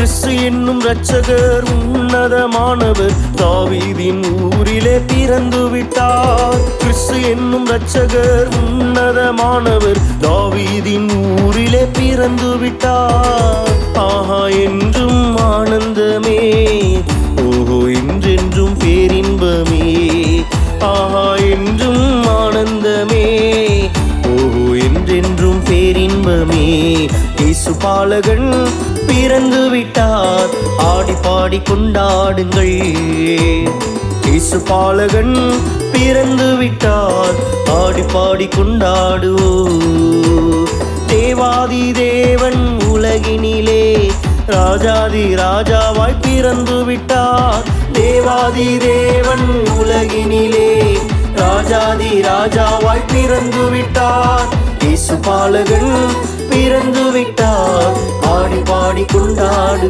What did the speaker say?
கிறிஸ்து என்னும் இரட்சகர் உன்னதமானவர். தாவீதின் ஊரிலே பிறந்து விட்டார் கிறிஸ்து என்னும் இரட்சகர் உன்னதமானவர். தாவீதின் ஊரிலே பிறந்து விட்டார் ஆஹா என்றும் ஆனந்தமே. ஓஹோ என்றென்றும் பேரின்பமே. ஆஹா என்றும் ஆனந்தமே. ஓஹோ என்றென்றும் பேரின்பமே. இயேசு பாலகன் பிறந்து விட்டார். ஆடி பாடி கொண்டாடுங்கள். இயேசு பாலகன் பிறந்து விட்டார். ஆடி பாடி கொண்டாடுவோ தேவாதி தேவன் உலகினிலே ராஜாதி ராஜாவாய் பிறந்து விட்டார். தேவாதி தேவன் உலகினிலே ராஜாதி ராஜாவாய் பிறந்து விட்டார். இயேசு பாலகன் பிறந்து விட்டார். பாடி கொண்டாடு